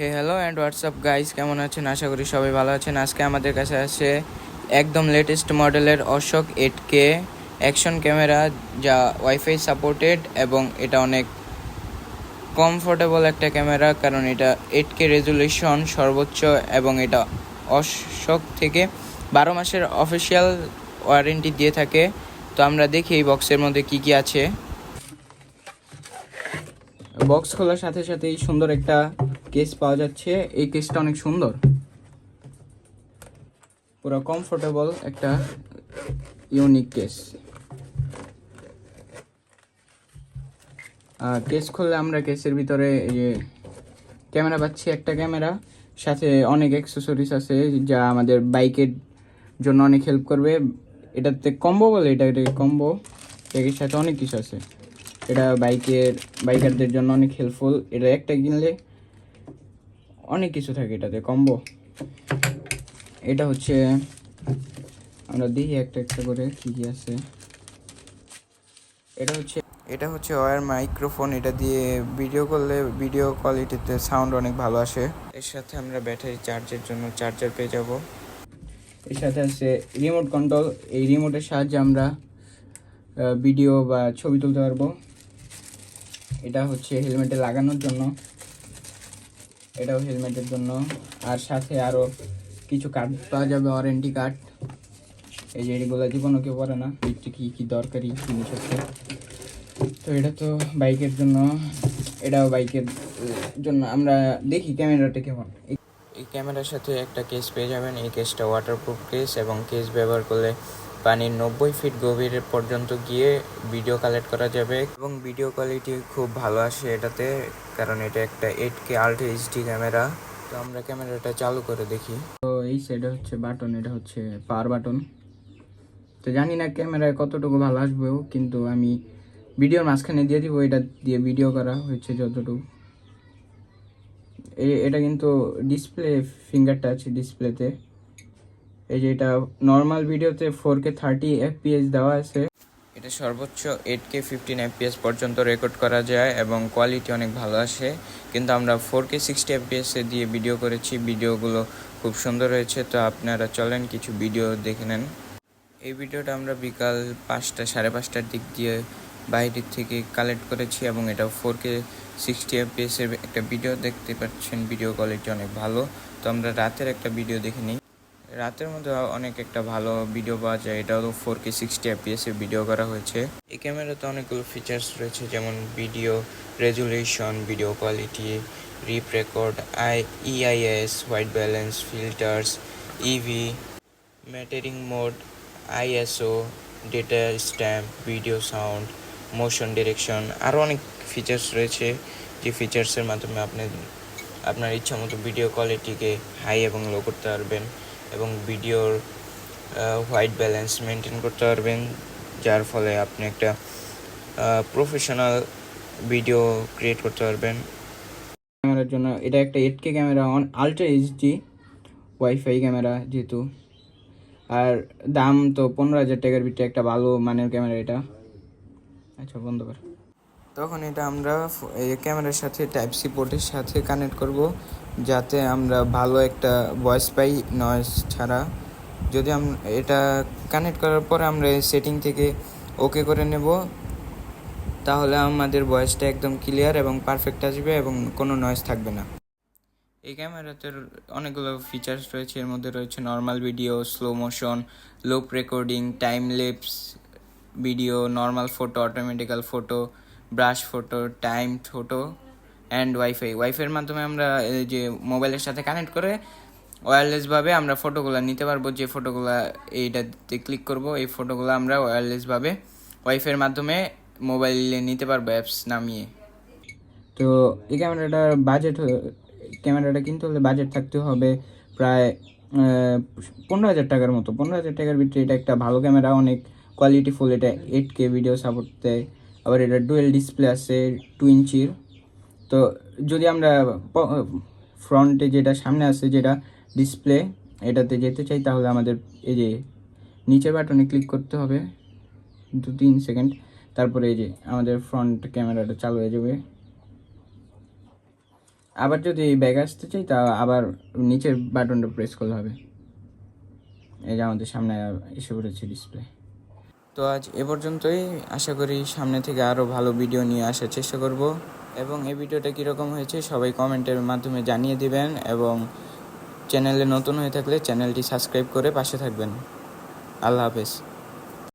Hey hello and WhatsApp guys, কেমন আছেন? আশা করি সবাই ভালো আছেন। আজকে আমাদের কাছে আছে একদম লেটেস্ট মডেলের Ashok eight K action camera যা ওয়াইফাই সাপোর্টেড এবং এটা অনেক কমফোর্টেবল একটা ক্যামেরা কারণ এটা এইট কে রেজুলেশন সর্বোচ্চ এবং এটা অশোক থেকে বারো মাসের অফিসিয়াল ওয়ারেন্টি দিয়ে থাকে। তো আমরা দেখি এই বক্সের মধ্যে কি কি আছে। বক্স খোলার সাথে সাথেই সুন্দর একটা কেস পাওয়া যাচ্ছে। এই কেসটা অনেক সুন্দর। পুরো কমফোর্টেবল একটা ইউনিক কেস কেস খুললে আমরা কেসের ভিতরে এই যে ক্যামেরা পাচ্ছি, একটা ক্যামেরা। সাথে অনেক অ্যাক্সেসরিজ আছে যা আমাদের বাইকের জন্য অনেক হেল্প করবে। এটাতে কম্বো বলে, এটা এটাকে কম্বো এর সাথে অনেক কিছু আছে। এটা বাইকের বাইকারদের জন্য অনেক হেল্পফুল এটা একটা কিনলে অনেক কিছু থাকে এটাতে, কম্বো। এটা হচ্ছে, আমরা দেখি একটা একটা করে কী কী আছে। এটা হচ্ছে এটা হচ্ছে ওয়ার মাইক্রোফোন, এটা দিয়ে ভিডিও করলে ভিডিও কোয়ালিটিতে সাউন্ড অনেক ভালো আসে। এর সাথে আমরা ব্যাটারি চার্জের জন্য চার্জার পেয়ে যাব। এর সাথে আছে রিমোট কন্ট্রোল, এই রিমোটের সাহায্যে আমরা ভিডিও বা ছবি তুলতে পারব। এটা হচ্ছে হেলমেটে লাগানোর জন্য। এটাও হেলমেটের জন্য। আর সাথে আরও কিছু কার্ড পাওয়া যাবে ওয়ারেন্টি কার্ড এই যে এগুলো জীবনও কেউ পড়ে না এটি কী কী দরকারি জিনিস আছে তো এটা তো বাইকের জন্য, এটাও বাইকের জন্য। আমরা দেখি ক্যামেরাটা কেমন। এই ক্যামেরার সাথে একটা কেস পেয়ে যাবেন। এই কেসটা ওয়াটারপ্রুফ কেস এবং কেস ব্যবহার করলে পানির নব্বই ফিট গভীর পর্যন্ত গিয়ে ভিডিও কালেক্ট করা যাবে। এবং ভিডিও কোয়ালিটি খুব ভালো আসে এটাতে, কারণ এটা একটা eight K ultra HD camera তো আমরা ক্যামেরাটা চালু করে দেখি। তো এই সাইডে হচ্ছে বাটন এটা হচ্ছে পাওয়ার বাটন তো জানি না ক্যামেরায় কতটুকু ভালো আসবেও, কিন্তু আমি ভিডিওর মাঝখানে দিয়ে দিব, এটা দিয়ে ভিডিও করা হয়েছে যতটুকু। এটা কিন্তু ডিসপ্লে ফিঙ্গার টাচ ডিসপ্লেতে এই যে এটা নর্মাল ভিডিওতে ফোর কে থার্টি এফপিএস দেওয়া আছে। এটা সর্বোচ্চ এইট কে ফিফটিন এফপিএস পর্যন্ত রেকর্ড করা যায় এবং কোয়ালিটি অনেক ভালো আসে। কিন্তু আমরা ফোর কে সিক্সটি এফপিএস দিয়ে ভিডিও করেছি। ভিডিওগুলো খুব সুন্দর হয়েছে। তো আপনারা চলেন কিছু ভিডিও দেখে নেন। এই ভিডিওটা আমরা বিকাল পাঁচটা, সাড়ে পাঁচটার দিক দিয়ে বাইরের থেকে কালেক্ট করেছি এবং এটা ফোর কে সিক্সটি এফপিএস এর একটা ভিডিও দেখতে পাচ্ছেন। ভিডিও কোয়ালিটি অনেক ভালো। তো আমরা রাতের একটা ভিডিও দেখে নিই। রাতের মধ্যে অনেক একটা ভালো ভিডিও পাওয়া যায়। এটাও তো ফোর কে সিক্সটি এ ভিডিও করা হয়েছে। এই ক্যামেরাতে অনেকগুলো ফিচার্স রয়েছে, যেমন ভিডিও রেজুলেশন ভিডিও কোয়ালিটি রিপ record I EIS white balance filters EV metering mode ISO data stamp video sound motion direction আরও অনেক ফিচার্স রয়েছে। যে ফিচার্সের মাধ্যমে আপনি, আপনার ইচ্ছা মতো ভিডিও কোয়ালিটিকে হাই এবং লো করতে পারবেন। এবং ভিডিওর হোয়াইট ব্যালেন্স মেনটেন করতে পারবেন, যার ফলে আপনি একটা প্রফেশনাল ভিডিও ক্রিয়েট করতে পারবেন। ক্যামেরার জন্য, এটা একটা eight K camera on ultra HD WiFi camera যেহেতু। আর দাম তো পনেরো হাজার টাকার ভিতরে একটা ভালো মানের ক্যামেরা এটা। আচ্ছা বন্ধ কর। তখন এটা আমরা ক্যামেরার সাথে টাইপ সি পোর্টের সাথে কানেক্ট করব, যাতে আমরা ভালো একটা ভয়েস পাই নয়েজ ছাড়া। যদি আমরা এটা কানেক্ট করার পর আমরা সেটিং থেকে ওকে করে নেব, তাহলে আমাদের ভয়েসটা একদম ক্লিয়ার এবং পারফেক্ট আসবে এবং কোনো নয়েজ থাকবে না। এই ক্যামেরাতে অনেকগুলো ফিচার্স রয়েছে, এর মধ্যে রয়েছে normal video slow motion loop recording time lapse video normal photo automatic photo burst photo time photo and WiFi ওয়াইফাইয়ের মাধ্যমে আমরা যে মোবাইলের সাথে কানেক্ট করে ওয়্যারলেসভাবে আমরা ফটোগুলো নিতে পারব, যে ফটোগুলো এইটাতে ক্লিক করব, এই ফটোগুলো আমরা ওয়্যারলেসভাবে ওয়াইফাইয়ের মাধ্যমে মোবাইলে নিতে পারব অ্যাপস নামিয়ে। তো এই ক্যামেরাটার বাজেট ক্যামেরাটা কিনতে হলে বাজেট থাকতে হবে প্রায় পনেরো হাজার টাকার মতো। পনেরো হাজার টাকার ভিতরে এটা একটা ভালো ক্যামেরা, অনেক কোয়ালিটি ফুল এটা এইট কে ভিডিও সাপোর্ট দেয়। আবার এটা ডুয়েল ডিসপ্লে আছে টু ইঞ্চির তো যদি আমরা ফ্রন্টে যেটা, সামনে আছে যেটা ডিসপ্লে এটাতে যেতে চাই, তাহলে আমাদের এই যে নিচের বাটনে ক্লিক করতে হবে। দু, তিন সেকেন্ড তারপরে এই যে আমাদের ফ্রন্ট ক্যামেরাটা চালু হয়ে যাবে। আবার যদি ব্যাগ আসতে চাই, তা আবার নিচের বাটনটা প্রেস করলে হবে। এই যে আমাদের সামনে এসে পড়েছে ডিসপ্লে তো আজ এ পর্যন্তই। আশা করি সামনে থেকে আরও ভালো ভিডিও নিয়ে আসার চেষ্টা করব। এবং এই ভিডিওটা কীরকম হয়েছে সবাই কমেন্টের মাধ্যমে জানিয়ে দিবেন এবং চ্যানেলে নতুন হয়ে থাকলে চ্যানেলটি সাবস্ক্রাইব করে পাশে থাকবেন। আল্লাহ হাফেজ।